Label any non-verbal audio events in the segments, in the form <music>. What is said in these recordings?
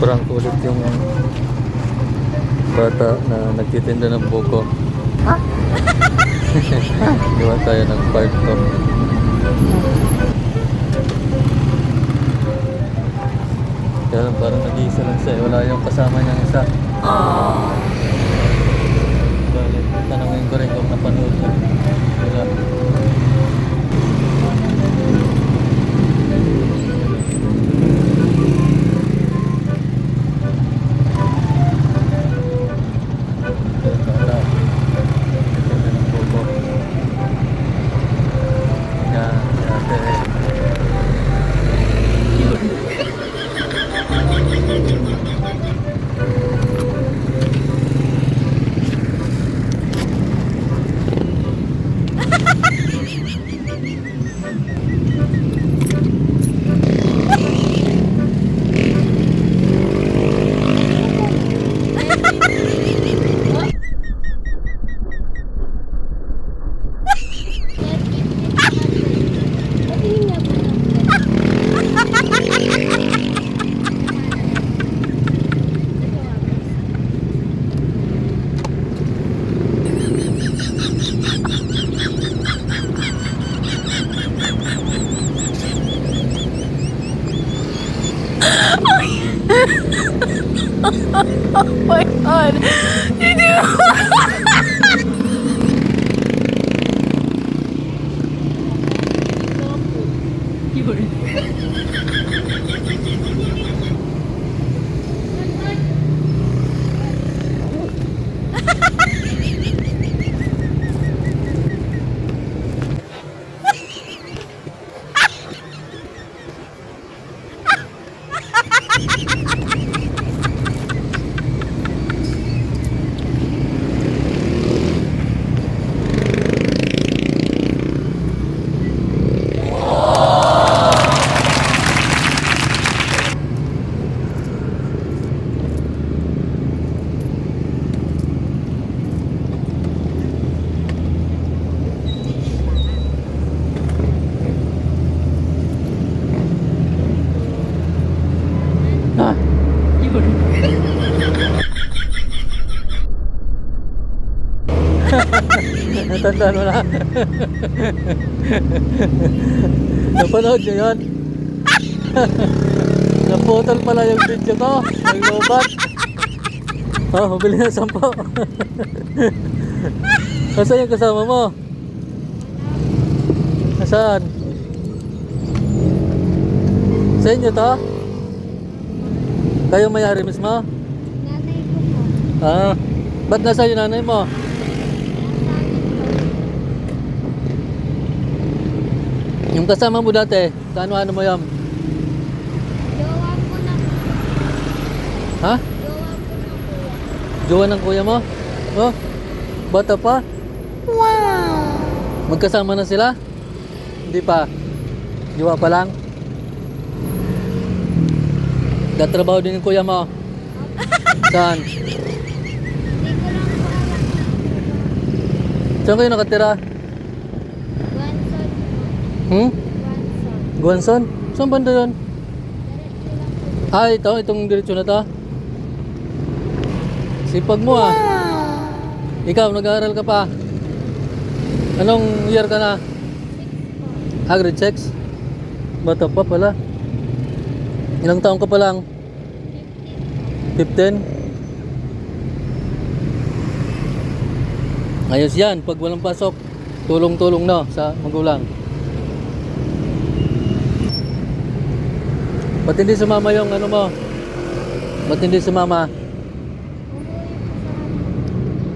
Prank ulit yung bata na nagtitinda ng buko. Ha? <laughs> Gawa tayo ng part to. Kaya lang parang nag-iisa lang siya. eh. Wala yung kasama niyang isa. Bale, tanongin ko rin kung napanood niya. Wala. Oh my god! Ha? <laughs> <laughs> Natandaan mo na. <laughs> Napanood nyo yun? <laughs> Naputol pala yung video ko. Naglobat. Oh, mabili na sampo. Nasaan yung kasama mo? Nasaan? Sa inyo to? Kayo may-ari mismo? Nanay ko po. Ah, ba't nasa yung nanay mo? Yung kasama mo dati, kaano-ano mo yun? Jowa ko na Ha? Jowa ko na kuya. Jowa ng kuya mo? Oh, bata pa? Wow! Magkasama na sila? Hindi pa? Jowa pa lang? Katrabaho din yung kuya mo? <laughs> Saan? Saan kayo nakatira? Hmm? Guanson. Saan banda yun? Ah, ito, itong diretsyo na to. Sipag mo ah. Ikaw, nag-aaral ka pa. Anong year ka na? Ah, grade 6? Bata pa pala. Ilang taon ka pa lang? 15? Ayos yan, pag walang pasok, tulong-tulong no sa magulang. Ba't hindi sumama yung ano mo? Ba't hindi sumama?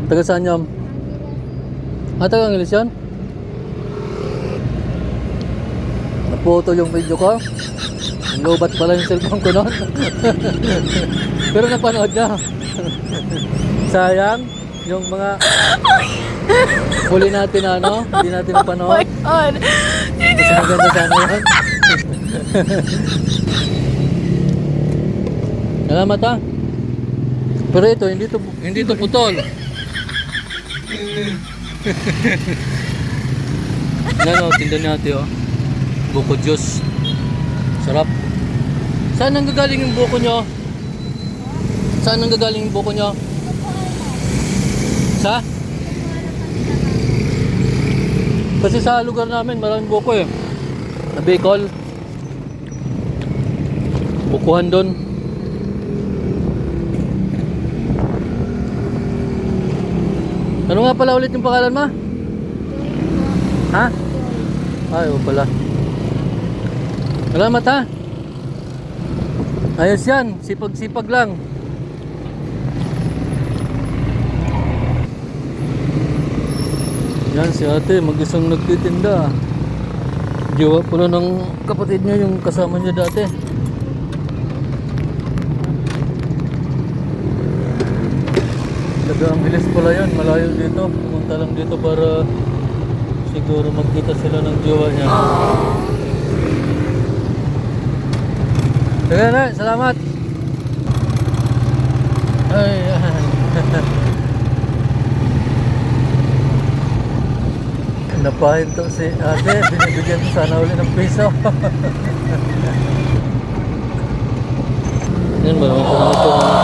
Taga saan yun? Ah, taga Angeles yun? Naputol yung video ko. Lobat pala yung cellphone ko noon. <laughs> Pero napanood niya. <laughs> Sayang, yung mga huli natin na ano, hindi natin napanood. God! Kasi maganda sana yun. <laughs> Salamat ha. Pero ito, hindi to, hindi to putol. <laughs> Yan o, tinda natin o. Buko juice. Sarap. Saan nanggagaling yung buko nyo? Saan ang gagaling yung buko nyo? Sa? Kasi sa lugar namin maraming buko eh. Na Bicol. Bukuhan doon. Ano nga pala ulit yung pangalan ma? Ha? Ay, oo pala. Salamat ha. Ayos yan. Sipag-sipag lang. Yan si ate, mag-isang nagtitinda. Jowa pala ng kapatid niya yung kasama niya dati. Taga Angeles pala yan, malayo dito. Pumunta lang dito para siguro magkita sila ng jowa niya. Sige na, salamat. Ay, <laughs> Napahinto si ate, binibigyan ko sana uli ng piso. <laughs> Yan, pa naman itong